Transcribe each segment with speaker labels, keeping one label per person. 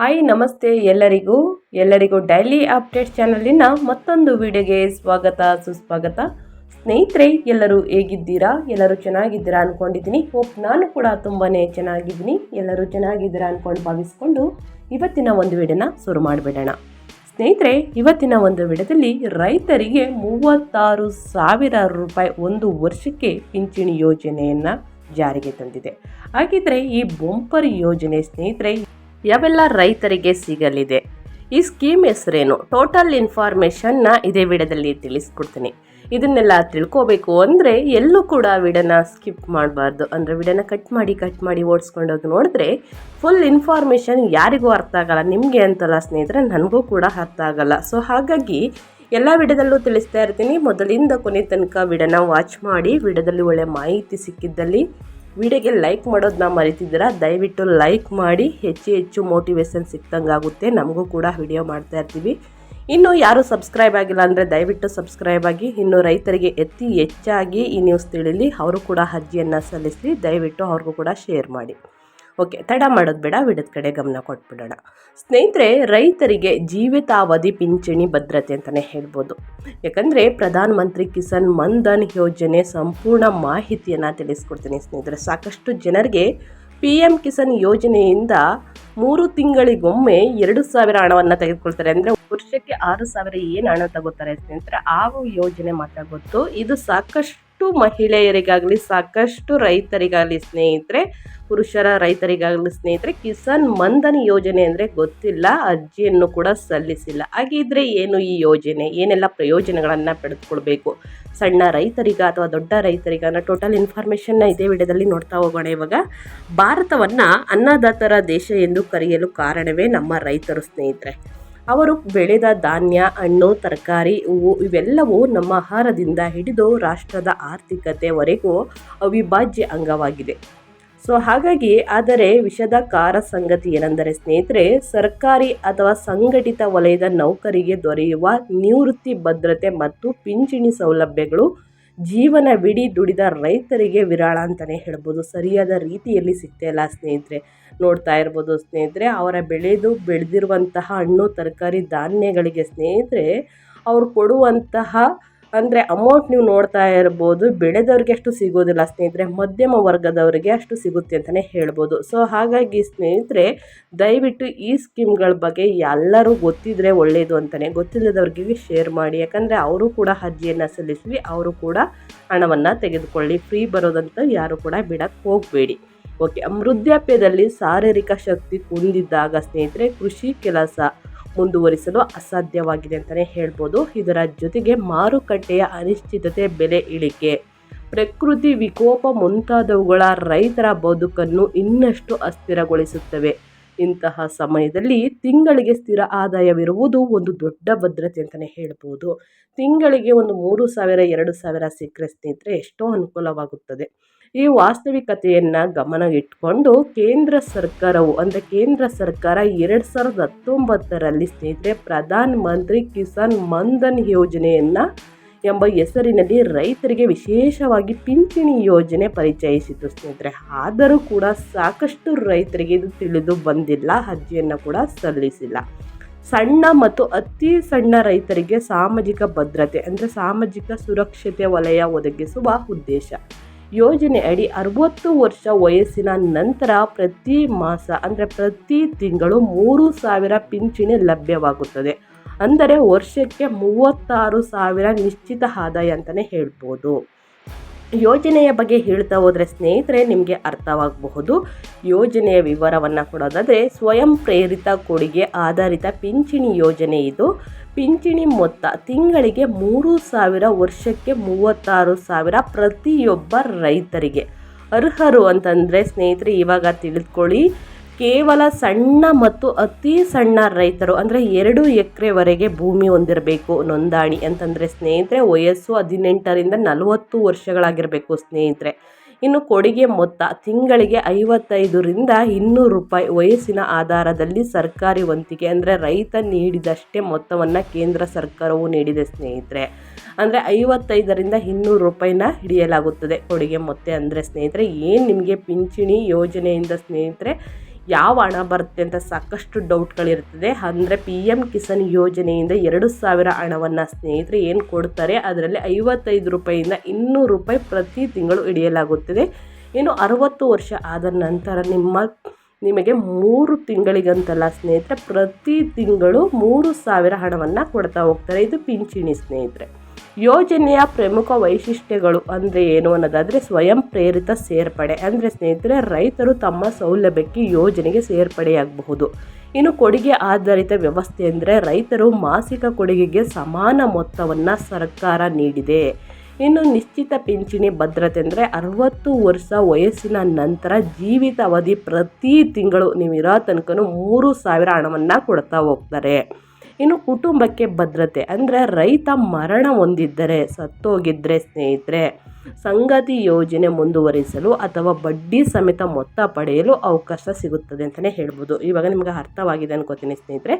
Speaker 1: Hi ನಮಸ್ತೆ ಎಲ್ಲರಿಗೂ. ಎಲ್ಲರಿಗೂ ಡೈಲಿ ಅಪ್ಡೇಟ್ ಚಾನಲಿನ ಮತ್ತೊಂದು ವಿಡಿಯೋಗೆ ಸ್ವಾಗತ, ಸುಸ್ವಾಗತ. ಸ್ನೇಹಿತರೆ, ಎಲ್ಲರೂ ಹೇಗಿದ್ದೀರಾ? ಎಲ್ಲರೂ ಚೆನ್ನಾಗಿದ್ದೀರಾ ಅಂದ್ಕೊಂಡಿದ್ದೀನಿ ಹೋಪ್ ನಾನು ಕೂಡ ತುಂಬಾ ಚೆನ್ನಾಗಿದ್ದೀನಿ. ಎಲ್ಲರೂ ಚೆನ್ನಾಗಿದ್ದೀರಾ ಅಂದ್ಕೊಂಡು ಭಾವಿಸ್ಕೊಂಡು ಇವತ್ತಿನ ಒಂದು ವಿಡಿಯೋನ ಶುರು ಮಾಡಿಬಿಡೋಣ. ಸ್ನೇಹಿತರೆ, ಇವತ್ತಿನ ಒಂದು ವಿಡದಲ್ಲಿ ರೈತರಿಗೆ ಮೂವತ್ತಾರು ಸಾವಿರ ರೂಪಾಯಿ ಒಂದು ವರ್ಷಕ್ಕೆ ಪಿಂಚಣಿ ಯೋಜನೆಯನ್ನು ಜಾರಿಗೆ ತಂದಿದೆ. ಹಾಗಿದ್ರೆ ಈ ಬೊಂಪರ್ ಯೋಜನೆ ಸ್ನೇಹಿತರೆ ಯಾವೆಲ್ಲ ರೈತರಿಗೆ ಸಿಗಲಿದೆ? ಈ ಸ್ಕೀಮ್ ಹೆಸರೇನು? ಟೋಟಲ್ ಇನ್ಫಾರ್ಮೇಷನ್ನ ಇದೇ ವಿಡಿಯೋದಲ್ಲಿ ತಿಳಿಸ್ಕೊಡ್ತೀನಿ. ಇದನ್ನೆಲ್ಲ ತಿಳ್ಕೋಬೇಕು ಅಂದರೆ ಎಲ್ಲೂ ಕೂಡ ವಿಡನ ಸ್ಕಿಪ್ ಮಾಡಬಾರ್ದು. ಅಂದರೆ ವಿಡನ ಕಟ್ ಮಾಡಿ ಕಟ್ ಮಾಡಿ ಓಡಿಸ್ಕೊಂಡೋಗಿ ನೋಡಿದ್ರೆ ಫುಲ್ ಇನ್ಫಾರ್ಮೇಷನ್ ಯಾರಿಗೂ ಅರ್ಥ ಆಗಲ್ಲ. ನಿಮಗೆ ಅಂತಲ್ಲ ಸ್ನೇಹಿತರೆ, ನನಗೂ ಕೂಡ ಅರ್ಥ ಆಗಲ್ಲ. ಸೊ ಹಾಗಾಗಿ ಎಲ್ಲ ವಿಡದಲ್ಲೂ ತಿಳಿಸ್ತಾ ಇರ್ತೀನಿ. ಮೊದಲಿಂದ ಕೊನೆ ತನಕ ವಿಡನ ವಾಚ್ ಮಾಡಿ ವಿಡದಲ್ಲಿ ಒಳ್ಳೆ ಮಾಹಿತಿ ಸಿಕ್ಕಿದ್ದಲ್ಲಿ ವಿಡಿಯೋಗೆ ಲೈಕ್ ಮಾಡೋದನ್ನ ಮರಿತಿದ್ದೀರಾ? ದಯವಿಟ್ಟು ಲೈಕ್ ಮಾಡಿ, ಹೆಚ್ಚು ಹೆಚ್ಚು ಮೋಟಿವೇಶನ್ ಸಿಕ್ತಂಗೆ ಆಗುತ್ತೆ. ನಮಗೂ ಕೂಡ ವಿಡಿಯೋ ಮಾಡ್ತಾ ಇರ್ತೀವಿ. ಇನ್ನು ಯಾರು ಸಬ್ಸ್ಕ್ರೈಬ್ ಆಗಿಲ್ಲ ಅಂದರೆ ದಯವಿಟ್ಟು ಸಬ್ಸ್ಕ್ರೈಬ್ ಆಗಿ. ಇನ್ನು ರೈತರಿಗೆ ಎತ್ತಿ ಹೆಚ್ಚಾಗಿ ಈ ನ್ಯೂಸ್ ತಿಳಿಲಿ. ಅವರು ಕೂಡ ಅರ್ಜಿಯನ್ನು ಸಲ್ಲಿಸಿ ದಯವಿಟ್ಟು ಅವ್ರಿಗೂ ಕೂಡ ಶೇರ್ ಮಾಡಿ. ಓಕೆ, ತಡ ಮಾಡೋದು ಬೇಡ, ವಿಡದ ಕಡೆ ಗಮನ ಕೊಟ್ಬಿಡೋಣ. ಸ್ನೇಹಿತರೆ, ರೈತರಿಗೆ ಜೀವಿತಾವಧಿ ಪಿಂಚಣಿ ಭದ್ರತೆ ಅಂತಲೇ ಹೇಳ್ಬೋದು. ಯಾಕಂದರೆ ಪ್ರಧಾನಮಂತ್ರಿ ಕಿಸಾನ್ ಮನ್ಧನ್ ಯೋಜನೆ ಸಂಪೂರ್ಣ ಮಾಹಿತಿಯನ್ನು ತಿಳಿಸ್ಕೊಡ್ತೀನಿ ಸ್ನೇಹಿತರೆ. ಸಾಕಷ್ಟು ಜನರಿಗೆ ಪಿ ಎಂ ಕಿಸಾನ್ ಯೋಜನೆಯಿಂದ ಮೂರು ತಿಂಗಳಿಗೊಮ್ಮೆ ಎರಡು ಸಾವಿರ ಹಣವನ್ನು ತೆಗೆದುಕೊಳ್ತಾರೆ. ಅಂದರೆ ವರ್ಷಕ್ಕೆ ಆರು ಸಾವಿರ ಏನು ಹಣ ತಗೋತಾರೆ ಸ್ನೇಹಿತರೆ, ಆ ಯೋಜನೆ ಮಾತ್ರ ಗೊತ್ತು. ಇದು ಸಾಕಷ್ಟು ಮಹಿಳೆಯರಿಗಾಗಲಿ ಸಾಕಷ್ಟು ರೈತರಿಗಾಗಲಿ ಸ್ನೇಹಿತರೆ, ಪುರುಷರ ರೈತರಿಗಾಗಲಿ ಸ್ನೇಹಿತರೆ, ಕಿಸಾನ್ ಮನ್ಧನ್ ಯೋಜನೆ ಅಂದರೆ ಗೊತ್ತಿಲ್ಲ, ಅರ್ಜಿಯನ್ನು ಕೂಡ ಸಲ್ಲಿಸಿಲ್ಲ. ಹಾಗಿದ್ರೆ ಏನು ಈ ಯೋಜನೆ? ಏನೆಲ್ಲ ಪ್ರಯೋಜನಗಳನ್ನು ಪಡೆದುಕೊಳ್ಬೇಕು? ಸಣ್ಣ ರೈತರಿಗ ಅಥವಾ ದೊಡ್ಡ ರೈತರಿಗ? ಅನ್ನೋ ಟೋಟಲ್ ಇನ್ಫಾರ್ಮೇಷನ್ನ ಇದೇ ವಿಡಿಯೋದಲ್ಲಿ ನೋಡ್ತಾ ಹೋಗೋಣ ಇವಾಗ. ಭಾರತವನ್ನು ಅನ್ನದಾತರ ದೇಶ ಎಂದು ಕರೆಯಲು ಕಾರಣವೇ ನಮ್ಮ ರೈತರು ಸ್ನೇಹಿತರೆ. ಅವರು ಬೆಳೆದ ಧಾನ್ಯ, ಹಣ್ಣು, ತರಕಾರಿ ಹೂವು ಇವೆಲ್ಲವೂ ನಮ್ಮ ಆಹಾರದಿಂದ ಹಿಡಿದು ರಾಷ್ಟ್ರದ ಆರ್ಥಿಕತೆವರೆಗೂ ಅವಿಭಾಜ್ಯ ಅಂಗವಾಗಿದೆ. ಸೊ, ಹಾಗಾಗಿ ಆದರೆ ವಿಷದಕಾರ ಸಂಗತಿ ಏನೆಂದರೆ ಸ್ನೇಹಿತರೆ, ಸರ್ಕಾರಿ ಅಥವಾ ಸಂಘಟಿತ ವಲಯದ ನೌಕರಿಗೆ ದೊರೆಯುವ ನಿವೃತ್ತಿ ಭದ್ರತೆ ಮತ್ತು ಪಿಂಚಣಿ ಸೌಲಭ್ಯಗಳು ಜೀವನವಿಡೀ ದುಡಿದ ರೈತರಿಗೆ ವಿರಾಳ ಅಂತಲೇ ಹೇಳ್ಬೋದು. ಸರಿಯಾದ ರೀತಿಯಲ್ಲಿ ಸಿಗ್ತಾಯಿಲ್ಲ ಸ್ನೇಹಿತರೆ. ನೋಡ್ತಾ ಇರ್ಬೋದು ಸ್ನೇಹಿತರೆ, ಅವರ ಬೆಳೆದು ಬೆಳೆದಿರುವಂತಹ ಹಣ್ಣು, ತರಕಾರಿ, ಧಾನ್ಯಗಳಿಗೆ ಸ್ನೇಹಿತರೆ, ಅವ್ರು ಕೊಡುವಂತಹ ಅಂದರೆ ಅಮೌಂಟ್ ನೀವು ನೋಡ್ತಾ ಇರ್ಬೋದು, ಬೆಳೆದವ್ರಿಗೆ ಅಷ್ಟು ಸಿಗೋದಿಲ್ಲ ಸ್ನೇಹಿತರೆ, ಮಧ್ಯಮ ವರ್ಗದವರಿಗೆ ಅಷ್ಟು ಸಿಗುತ್ತೆ ಅಂತಲೇ ಹೇಳ್ಬೋದು. ಸೊ ಹಾಗಾಗಿ ಸ್ನೇಹಿತರೆ, ದಯವಿಟ್ಟು ಈ ಸ್ಕೀಮ್ಗಳ ಬಗ್ಗೆ ಎಲ್ಲರೂ ಗೊತ್ತಿದ್ರೆ ಒಳ್ಳೆಯದು ಅಂತಲೇ ಗೊತ್ತಿಲ್ಲದವ್ರಿಗೆ ಶೇರ್ ಮಾಡಿ, ಯಾಕಂದರೆ ಅವರು ಕೂಡ ಅರ್ಜಿಯನ್ನು ಸಲ್ಲಿಸಿ ಅವರು ಕೂಡ ಹಣವನ್ನು ತೆಗೆದುಕೊಳ್ಳಿ ಫ್ರೀ ಬರೋದಂತ ಯಾರು ಕೂಡ ಬಿಡಕ್ಕೆ ಹೋಗಬೇಡಿ. ಓಕೆ ವೃದ್ಧಾಪ್ಯದಲ್ಲಿ ಶಾರೀರಿಕ ಶಕ್ತಿ ಕುಂದಿದ್ದಾಗ ಸ್ನೇಹಿತರೆ, ಕೃಷಿ ಕೆಲಸ ಮುಂದುವರಿಸಲು ಅಸಾಧ್ಯವಾಗಿದೆ ಅಂತಲೇ ಹೇಳ್ಬೋದು. ಇದರ ಜೊತೆಗೆ ಮಾರುಕಟ್ಟೆಯ ಅನಿಶ್ಚಿತತೆ, ಬೆಲೆ ಇಳಿಕೆ. ಪ್ರಕೃತಿ ವಿಕೋಪ ಮುಂತಾದವುಗಳ ರೈತರ ಬದುಕನ್ನು ಇನ್ನಷ್ಟು ಅಸ್ಥಿರಗೊಳಿಸುತ್ತವೆ. ಇಂತಹ ಸಮಯದಲ್ಲಿ ತಿಂಗಳಿಗೆ ಸ್ಥಿರ ಆದಾಯವಿರುವುದು ಒಂದು ದೊಡ್ಡ ಭದ್ರತೆ ಅಂತಲೇ ಹೇಳ್ಬೋದು. ತಿಂಗಳಿಗೆ ಒಂದು ಮೂರು ಸಾವಿರ, ಎರಡು ಸಾವಿರ ಸಿಕ್ಕರೆ ಸ್ನೇಹಿತರೆ ಎಷ್ಟೋ ಅನುಕೂಲವಾಗುತ್ತದೆ. ಈ ವಾಸ್ತವಿಕತೆಯನ್ನು ಗಮನ ಇಟ್ಕೊಂಡು ಕೇಂದ್ರ ಸರ್ಕಾರವು, ಅಂದರೆ ಕೇಂದ್ರ ಸರ್ಕಾರ ಎರಡು ಸಾವಿರದ ಹತ್ತೊಂಬತ್ತರಲ್ಲಿ ಸ್ನೇಹಿತರೆ ಪ್ರಧಾನ ಮಂತ್ರಿ ಕಿಸಾನ್ ಮನ್ಧನ್ ಯೋಜನೆಯನ್ನು ಎಂಬ ಹೆಸರಿನಲ್ಲಿ ರೈತರಿಗೆ ವಿಶೇಷವಾಗಿ ಪಿಂಚಣಿ ಯೋಜನೆ ಪರಿಚಯಿಸಿತು ಸ್ನೇಹಿತರೆ. ಆದರೂ ಕೂಡ ಸಾಕಷ್ಟು ರೈತರಿಗೆ ಇದು ತಿಳಿದು ಬಂದಿಲ್ಲ, ಅರ್ಜಿಯನ್ನು ಕೂಡ ಸಲ್ಲಿಸಿಲ್ಲ. ಸಣ್ಣ ಮತ್ತು ಅತಿ ಸಣ್ಣ ರೈತರಿಗೆ ಸಾಮಾಜಿಕ ಭದ್ರತೆ, ಅಂದರೆ ಸಾಮಾಜಿಕ ಸುರಕ್ಷತೆ ವಲಯ ಒದಗಿಸುವ ಉದ್ದೇಶ. ಯೋಜನೆ ಅಡಿ ಅರವತ್ತು ವರ್ಷ ವಯಸ್ಸಿನ ನಂತರ ಪ್ರತಿ ಮಾಸ, ಅಂದರೆ ಪ್ರತಿ ತಿಂಗಳು ಮೂರು ಸಾವಿರ ಪಿಂಚಣಿ ಲಭ್ಯವಾಗುತ್ತದೆ. ಅಂದರೆ ವರ್ಷಕ್ಕೆ ಮೂವತ್ತಾರು ಸಾವಿರ ನಿಶ್ಚಿತ ಆದಾಯ ಅಂತಲೇ ಹೇಳ್ಬೋದು. ಯೋಜನೆಯ ಬಗ್ಗೆ ಹೇಳ್ತಾ ಹೋದರೆ ಸ್ನೇಹಿತರೆ, ನಿಮಗೆ ಅರ್ಥವಾಗಬಹುದು. ಯೋಜನೆಯ ವಿವರವನ್ನು ಕೊಡೋದಾದರೆ ಸ್ವಯಂ ಪ್ರೇರಿತ ಕೊಡುಗೆ ಆಧಾರಿತ ಪಿಂಚಣಿ ಯೋಜನೆ ಇದು. ಪಿಂಚಣಿ ಮೊತ್ತ ತಿಂಗಳಿಗೆ ಮೂರು ಸಾವಿರ, ವರ್ಷಕ್ಕೆ ಮೂವತ್ತಾರು ಸಾವಿರ ಪ್ರತಿಯೊಬ್ಬ ರೈತರಿಗೆ. ಅರ್ಹರು ಅಂತಂದರೆ ಸ್ನೇಹಿತರೆ, ಇವಾಗ ತಿಳಿದುಕೊಳ್ಳಿ, ಕೇವಲ ಸಣ್ಣ ಮತ್ತು ಅತಿ ಸಣ್ಣ ರೈತರು, ಅಂದರೆ ಎರಡು ಎಕರೆವರೆಗೆ ಭೂಮಿ ಹೊಂದಿರಬೇಕು ನೋಂದಣಿ ಅಂತಂದರೆ ಸ್ನೇಹಿತರೆ, ವಯಸ್ಸು ಹದಿನೆಂಟರಿಂದ ನಲವತ್ತು ವರ್ಷಗಳಾಗಿರಬೇಕು ಸ್ನೇಹಿತರೆ. ಇನ್ನು ಕೊಡುಗೆ ಮೊತ್ತ ತಿಂಗಳಿಗೆ ಐವತ್ತೈದರಿಂದ ಇನ್ನೂರು ರೂಪಾಯಿ ವಯಸ್ಸಿನ ಆಧಾರದಲ್ಲಿ ಸರ್ಕಾರಿ ವಂತಿಗೆ ಅಂದರೆ ರೈತ ನೀಡಿದಷ್ಟೇ ಮೊತ್ತವನ್ನು ಕೇಂದ್ರ ಸರ್ಕಾರವು ನೀಡಿದೆ ಸ್ನೇಹಿತರೆ. ಅಂದರೆ ಐವತ್ತೈದರಿಂದ ಇನ್ನೂರು ರೂಪಾಯಿನ ಹಿಡಿಯಲಾಗುತ್ತದೆ ಕೊಡುಗೆ ಮೊತ್ತ ಅಂದರೆ ಸ್ನೇಹಿತರೆ. ಏನು ನಿಮಗೆ ಪಿಂಚಣಿ ಯೋಜನೆಯಿಂದ ಸ್ನೇಹಿತರೆ ಯಾವ ಹಣ ಬರುತ್ತೆ ಅಂತ ಸಾಕಷ್ಟು ಡೌಟ್ಗಳಿರ್ತದೆ ಅಂದರೆ ಪಿ ಎಂ ಕಿಸಾನ್ ಯೋಜನೆಯಿಂದ ಎರಡು ಸಾವಿರ ಹಣವನ್ನು ಸ್ನೇಹಿತರೆ ಏನು ಕೊಡ್ತಾರೆ? ಅದರಲ್ಲಿ ಐವತ್ತೈದು ರೂಪಾಯಿಯಿಂದ ಇನ್ನೂರು ರೂಪಾಯಿ ಪ್ರತಿ ತಿಂಗಳು ಹಿಡಿಯಲಾಗುತ್ತದೆ. ಇನ್ನು ಅರವತ್ತು ವರ್ಷ ಆದ ನಂತರ ನಿಮ್ಮ, ನಿಮಗೆ ಮೂರು ತಿಂಗಳಿಗಂತಲ್ಲ ಸ್ನೇಹಿತರೆ, ಪ್ರತಿ ತಿಂಗಳು ಮೂರು ಸಾವಿರ ಹಣವನ್ನು ಕೊಡ್ತಾ ಹೋಗ್ತಾರೆ. ಇದು ಪಿಂಚಣಿ ಸ್ನೇಹಿತರೆ. ಯೋಜನೆಯ ಪ್ರಮುಖ ವೈಶಿಷ್ಟ್ಯಗಳು ಅಂದರೆ ಏನು ಅನ್ನೋದಾದರೆ ಸ್ವಯಂ ಪ್ರೇರಿತ ಸೇರ್ಪಡೆ. ಅಂದರೆ ಸ್ನೇಹಿತರೆ, ರೈತರು ತಮ್ಮ ಸೌಲಭ್ಯಕ್ಕೆ ಯೋಜನೆಗೆ ಸೇರ್ಪಡೆಯಾಗಬಹುದು. ಇನ್ನು ಕೊಡುಗೆ ಆಧಾರಿತ ವ್ಯವಸ್ಥೆ ಅಂದರೆ ರೈತರು ಮಾಸಿಕ ಕೊಡುಗೆಗೆ ಸಮಾನ ಮೊತ್ತವನ್ನು ಸರ್ಕಾರ ನೀಡಿದೆ. ಇನ್ನು ನಿಶ್ಚಿತ ಪಿಂಚಣಿ ಭದ್ರತೆ ಅಂದರೆ ಅರವತ್ತು ವರ್ಷ ವಯಸ್ಸಿನ ನಂತರ ಜೀವಿತಾವಧಿ ಪ್ರತಿ ತಿಂಗಳು ನೀವು ಇರೋ ತನಕ ಮೂರು ಸಾವಿರ ಹಣವನ್ನು ಕೊಡ್ತಾ ಹೋಗ್ತಾರೆ. ಇನ್ನು ಕುಟುಂಬಕ್ಕೆ ಭದ್ರತೆ, ಅಂದರೆ ರೈತ ಮರಣ ಹೊಂದಿದ್ದರೆ ಸತ್ತೋಗಿದ್ದರೆ ಸ್ನೇಹಿತರೆ, ಸಂಗತಿ ಯೋಜನೆ ಮುಂದುವರಿಸಲು ಅಥವಾ ಬಡ್ಡಿ ಸಮೇತ ಮೊತ್ತ ಪಡೆಯಲು ಅವಕಾಶ ಸಿಗುತ್ತದೆ ಅಂತಲೇ ಹೇಳ್ಬೋದು. ಇವಾಗ ನಿಮಗೆ ಅರ್ಥವಾಗಿದೆ ಅನ್ಕೋತೀನಿ ಸ್ನೇಹಿತರೆ.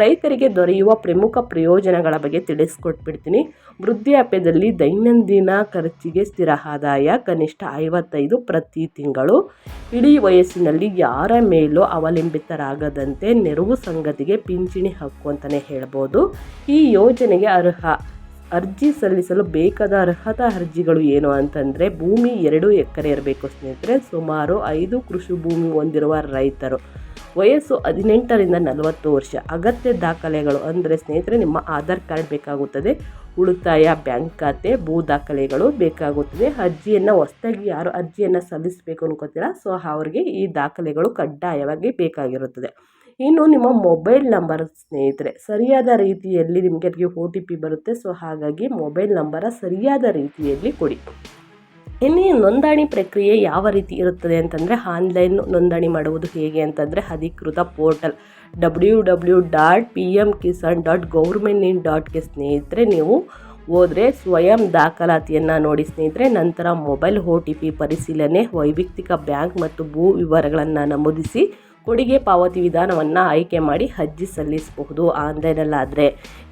Speaker 1: ರೈತರಿಗೆ ದೊರೆಯುವ ಪ್ರಮುಖ ಪ್ರಯೋಜನಗಳ ಬಗ್ಗೆ ತಿಳಿಸ್ಕೊಟ್ಬಿಡ್ತೀನಿ. ವೃದ್ಧಾಪ್ಯದಲ್ಲಿ ದೈನಂದಿನ ಖರ್ಚಿಗೆ ಸ್ಥಿರ ಆದಾಯ, ಕನಿಷ್ಠ ಐವತ್ತೈದು ಪ್ರತಿ ತಿಂಗಳು. ಇಡೀ ವಯಸ್ಸಿನಲ್ಲಿ ಯಾರ ಮೇಲೂ ಅವಲಂಬಿತರಾಗದಂತೆ ನೆರವು ಸಂಗತಿಗೆ ಪಿಂಚಣಿ ಹಕ್ಕು ಅಂತಲೇ ಹೇಳ್ಬೋದು. ಈ ಯೋಜನೆಗೆ ಅರ್ಹ, ಅರ್ಜಿ ಸಲ್ಲಿಸಲು ಬೇಕಾದ ಅರ್ಹತಾ ಅರ್ಜಿಗಳು ಏನು ಅಂತಂದರೆ, ಭೂಮಿ ಎರಡು ಎಕರೆ ಇರಬೇಕು ಸ್ನೇಹಿತರೆ. ಸುಮಾರು ಐದು ಕೃಷಿ ಭೂಮಿ ಹೊಂದಿರುವ ರೈತರು. ವಯಸ್ಸು ಹದಿನೆಂಟರಿಂದ ನಲವತ್ತು ವರ್ಷ. ಅಗತ್ಯ ದಾಖಲೆಗಳು ಅಂದರೆ ಸ್ನೇಹಿತರೆ, ನಿಮ್ಮ ಆಧಾರ್ ಕಾರ್ಡ್ ಬೇಕಾಗುತ್ತದೆ. ಉಳಿತಾಯ ಬ್ಯಾಂಕ್ ಖಾತೆ, ಭೂ ದಾಖಲೆಗಳು ಬೇಕಾಗುತ್ತದೆ. ಅರ್ಜಿಯನ್ನು ಹೊಸದಾಗಿ ಯಾರು ಅರ್ಜಿಯನ್ನು ಸಲ್ಲಿಸಬೇಕು ಅನ್ಕೋತೀರಾ? ಸೊ, ಅವ್ರಿಗೆ ಈ ದಾಖಲೆಗಳು ಕಡ್ಡಾಯವಾಗಿ ಬೇಕಾಗಿರುತ್ತದೆ. ಇನ್ನು ನಿಮ್ಮ ಮೊಬೈಲ್ ನಂಬರ್ ಸ್ನೇಹಿತರೆ, ಸರಿಯಾದ ರೀತಿಯಲ್ಲಿ ನಿಮಗೆ ಅದಕ್ಕೆ ಒ ಟಿ ಪಿ ಬರುತ್ತೆ. ಸೊ, ಹಾಗಾಗಿ ಮೊಬೈಲ್ ನಂಬರ ಸರಿಯಾದ ರೀತಿಯಲ್ಲಿ ಕೊಡಿ. ಇನ್ನು ನೋಂದಣಿ ಪ್ರಕ್ರಿಯೆ ಯಾವ ರೀತಿ ಇರುತ್ತದೆ ಅಂತಂದರೆ, ಆನ್ಲೈನ್ ನೋಂದಣಿ ಮಾಡುವುದು ಹೇಗೆ ಅಂತಂದರೆ, ಅಧಿಕೃತ portal W W dot P M Kisan dot government in ಡಾಟ್ಗೆ ಸ್ನೇಹಿತರೆ, ನೀವು ಹೋದರೆ ಸ್ವಯಂ ದಾಖಲಾತಿಯನ್ನು ನೋಡಿ ಸ್ನೇಹಿತರೆ, ನಂತರ ಮೊಬೈಲ್ ಓ ಟಿ ಪಿ ಪರಿಶೀಲನೆ, ವೈಯಕ್ತಿಕ ಬ್ಯಾಂಕ್ ಮತ್ತು ಭೂ ವಿವರಗಳನ್ನು ನಮೂದಿಸಿ ಕೊಡುಗೆ ಪಾವತಿ ವಿಧಾನವನ್ನು ಆಯ್ಕೆ ಮಾಡಿ ಅರ್ಜಿ ಸಲ್ಲಿಸಬಹುದು ಆನ್ಲೈನಲ್ಲಾದರೆ.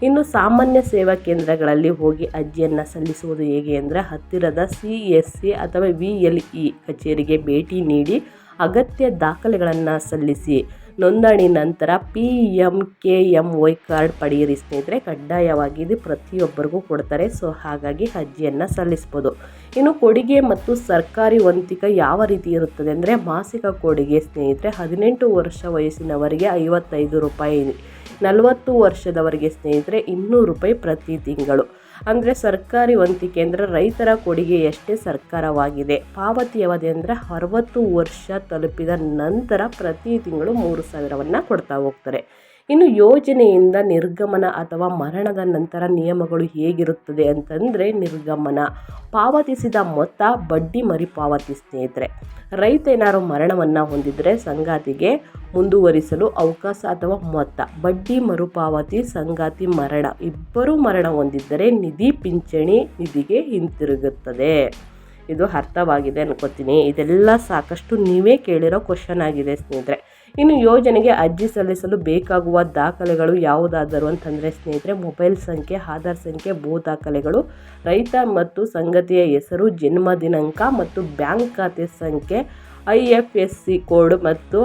Speaker 1: ಇನ್ನು ಸಾಮಾನ್ಯ ಸೇವಾ ಕೇಂದ್ರಗಳಲ್ಲಿ ಹೋಗಿ ಅರ್ಜಿಯನ್ನು ಸಲ್ಲಿಸುವುದು ಹೇಗೆ ಅಂದರೆ, ಹತ್ತಿರದ ಸಿ ಎಸ್ ಸಿ ಅಥವಾ ವಿ ಎಲ್ ಇ ಕಚೇರಿಗೆ ಭೇಟಿ ನೀಡಿ ಅಗತ್ಯ ದಾಖಲೆಗಳನ್ನು ಸಲ್ಲಿಸಿ. ನೋಂದಣಿ ನಂತರ P M K M Y card ಪಡೆಯಿರಿ ಸ್ನೇಹಿತರೆ. ಕಡ್ಡಾಯವಾಗಿ ಇದು ಪ್ರತಿಯೊಬ್ಬರಿಗೂ ಕೊಡ್ತಾರೆ. ಸೊ, ಹಾಗಾಗಿ ಅರ್ಜಿಯನ್ನು ಸಲ್ಲಿಸ್ಬೋದು. ಇನ್ನು ಕೊಡುಗೆ ಮತ್ತು ಸರ್ಕಾರಿ ವಂತಿಕ ಯಾವ ರೀತಿ ಇರುತ್ತದೆ ಅಂದರೆ ಮಾಸಿಕ ಕೊಡುಗೆ ಸ್ನೇಹಿತರೆ, ಹದಿನೆಂಟು ವರ್ಷ ವಯಸ್ಸಿನವರಿಗೆ ಐವತ್ತೈದು ರೂಪಾಯಿ ನಲವತ್ತು ವರ್ಷದವರೆಗೆ ಸ್ನೇಹಿತರೆ ಇನ್ನೂರು ರೂಪಾಯಿ ಪ್ರತಿ ತಿಂಗಳು. ಅಂದರೆ ಸರ್ಕಾರಿ ವಂತಿಕೆ ಅಂದರೆ ರೈತರ ಕೊಡುಗೆಯಷ್ಟೇ ಸರ್ಕಾರವಾಗಿದೆ. ಪಾವತಿ ಅವಧಿ ಅಂದರೆ ಅರವತ್ತು ವರ್ಷ ತಲುಪಿದ ನಂತರ ಪ್ರತಿ ತಿಂಗಳು ಮೂರು ಸಾವಿರವನ್ನು ಕೊಡ್ತಾ ಹೋಗ್ತಾರೆ. ಇನ್ನು ಯೋಜನೆಯಿಂದ ನಿರ್ಗಮನ ಅಥವಾ ಮರಣದ ನಂತರ ನಿಯಮಗಳು ಹೇಗಿರುತ್ತದೆ ಅಂತಂದರೆ ನಿರ್ಗಮನ. ಪಾವತಿಸಿದ ಮೊತ್ತ ಬಡ್ಡಿ ಮರಿಪಾವತಿ ಸ್ನೇಹಿತರೆ. ರೈತ ಏನಾದ್ರು ಮರಣವನ್ನು ಹೊಂದಿದರೆ ಸಂಗಾತಿಗೆ ಮುಂದುವರಿಸಲು ಅವಕಾಶ ಅಥವಾ ಮೊತ್ತ. ಬಡ್ಡಿ ಮರುಪಾವತಿ ಸಂಗಾತಿ ಮರಣ ಇಬ್ಬರೂ ಮರಣ ಹೊಂದಿದ್ದರೆ ನಿಧಿ ಪಿಂಚಣಿ ನಿಧಿಗೆ ಹಿಂತಿರುಗುತ್ತದೆ. ಇದು ಅರ್ಥವಾಗಿದೆ ಅನ್ಕೋತೀನಿ. ಇದೆಲ್ಲ ಸಾಕಷ್ಟು ನೀವೇ ಕೇಳಿರೋ ಕ್ವಶನ್ ಆಗಿದೆ ಸ್ನೇಹಿತರೆ. ಇನ್ನು ಯೋಜನೆಗೆ ಅರ್ಜಿ ಸಲ್ಲಿಸಲು ಬೇಕಾಗುವ ದಾಖಲೆಗಳು ಯಾವುದಾದರೂ ಅಂತಂದರೆ ಸ್ನೇಹಿತರೆ, ಮೊಬೈಲ್ ಸಂಖ್ಯೆ, ಆಧಾರ್ ಸಂಖ್ಯೆ, ಭೂ ದಾಖಲೆಗಳು, ರೈತ ಮತ್ತು ಸಂಗತಿಯ ಹೆಸರು, ಜನ್ಮ ದಿನಾಂಕ ಮತ್ತು ಬ್ಯಾಂಕ್ ಖಾತೆ ಸಂಖ್ಯೆ, I F S C code ಮತ್ತು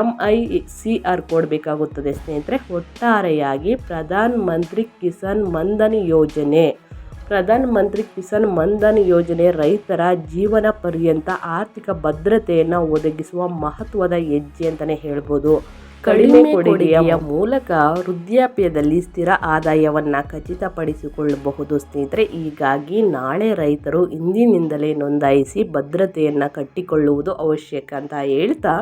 Speaker 1: M I C R code ಬೇಕಾಗುತ್ತದೆ ಸ್ನೇಹಿತರೆ. ಒಟ್ಟಾರೆಯಾಗಿ ಪ್ರಧಾನ ಮಂತ್ರಿ ಕಿಸಾನ್ ಮನ್ಧನ್ ಯೋಜನೆ. ಪ್ರಧಾನ ಮಂತ್ರಿ ಕಿಸಾನ್ ಮನ್ಧನ್ ಯೋಜನೆ ರೈತರ ಜೀವನ ಪರ್ಯಂತ ಆರ್ಥಿಕ ಭದ್ರತೆಯನ್ನು ಒದಗಿಸುವ ಮಹತ್ವದ ಹೆಜ್ಜೆ ಅಂತಲೇ ಹೇಳ್ಬೋದು. ಕಡಿಮೆ ಕೊಡುಗೆಯ ಮೂಲಕ ವೃದ್ಧಾಪ್ಯದಲ್ಲಿ ಸ್ಥಿರ ಆದಾಯವನ್ನು ಖಚಿತಪಡಿಸಿಕೊಳ್ಳಬಹುದು. ಸ್ನೇಹಿತರೆ ಹೀಗಾಗಿ ನಾಳೆ ರೈತರು ಇಂದಿನಿಂದಲೇ ನೋಂದಾಯಿಸಿ ಭದ್ರತೆಯನ್ನು ಕಟ್ಟಿಕೊಳ್ಳುವುದು ಅವಶ್ಯಕ ಅಂತ ಹೇಳ್ತಾ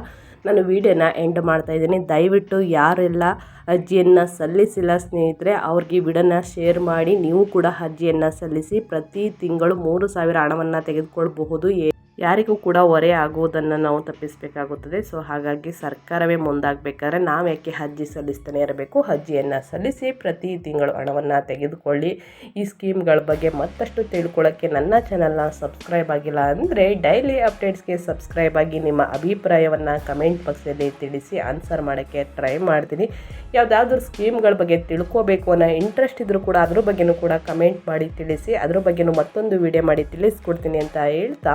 Speaker 1: ನಾನು ವಿಡಿಯೋನ ಎಂಡ್ ಮಾಡ್ತಾ ಇದ್ದೀನಿ. ದಯವಿಟ್ಟು ಯಾರೆಲ್ಲ ಅರ್ಜಿಯನ್ನು ಸಲ್ಲಿಸಿಲ್ಲ ಸ್ನೇಹಿತರೆ, ಅವ್ರಿಗೆ ವಿಡಿಯೋನ ಶೇರ್ ಮಾಡಿ. ನೀವು ಕೂಡ ಅರ್ಜಿಯನ್ನು ಸಲ್ಲಿಸಿ ಪ್ರತಿ ತಿಂಗಳು ಮೂರು ಸಾವಿರ ಹಣವನ್ನು ತೆಗೆದುಕೊಳ್ಬಹುದು. ಯಾರಿಗೂ ಕೂಡ ಹೊರೆ ಆಗುವುದನ್ನು ನಾವು ತಪ್ಪಿಸಬೇಕಾಗುತ್ತದೆ. ಸೊ ಹಾಗಾಗಿ ಸರ್ಕಾರವೇ ಮುಂದಾಗಬೇಕಾದ್ರೆ ನಾವು ಯಾಕೆ ಅರ್ಜಿ ಸಲ್ಲಿಸ್ತಾನೆ ಇರಬೇಕು? ಅರ್ಜಿಯನ್ನು ಸಲ್ಲಿಸಿ ಪ್ರತಿ ತಿಂಗಳು ಹಣವನ್ನು ತೆಗೆದುಕೊಳ್ಳಿ. ಈ ಸ್ಕೀಮ್ಗಳ ಬಗ್ಗೆ ಮತ್ತಷ್ಟು ತಿಳ್ಕೊಳ್ಳೋಕ್ಕೆ ನನ್ನ ಚಾನಲ್ನ ಸಬ್ಸ್ಕ್ರೈಬ್ ಆಗಿಲ್ಲ ಅಂದರೆ ಡೈಲಿ ಅಪ್ಡೇಟ್ಸ್ಗೆ ಸಬ್ಸ್ಕ್ರೈಬ್ ಆಗಿ ನಿಮ್ಮ ಅಭಿಪ್ರಾಯವನ್ನು ಕಮೆಂಟ್ ಬಾಕ್ಸಲ್ಲಿ ತಿಳಿಸಿ ಆನ್ಸರ್ ಮಾಡೋಕ್ಕೆ ಟ್ರೈ ಮಾಡ್ತೀನಿ. ಯಾವುದಾದ್ರೂ ಸ್ಕೀಮ್ಗಳ ಬಗ್ಗೆ ತಿಳ್ಕೋಬೇಕು ಅನ್ನೋ ಇಂಟ್ರೆಸ್ಟ್ ಇದ್ದರೂ ಕೂಡ ಅದ್ರ ಬಗ್ಗೆನೂ ಕೂಡ ಕಮೆಂಟ್ ಮಾಡಿ ತಿಳಿಸಿ, ಅದ್ರ ಬಗ್ಗೆನೂ ಮತ್ತೊಂದು ವಿಡಿಯೋ ಮಾಡಿ ತಿಳಿಸ್ಕೊಡ್ತೀನಿ ಅಂತ ಹೇಳ್ತಾ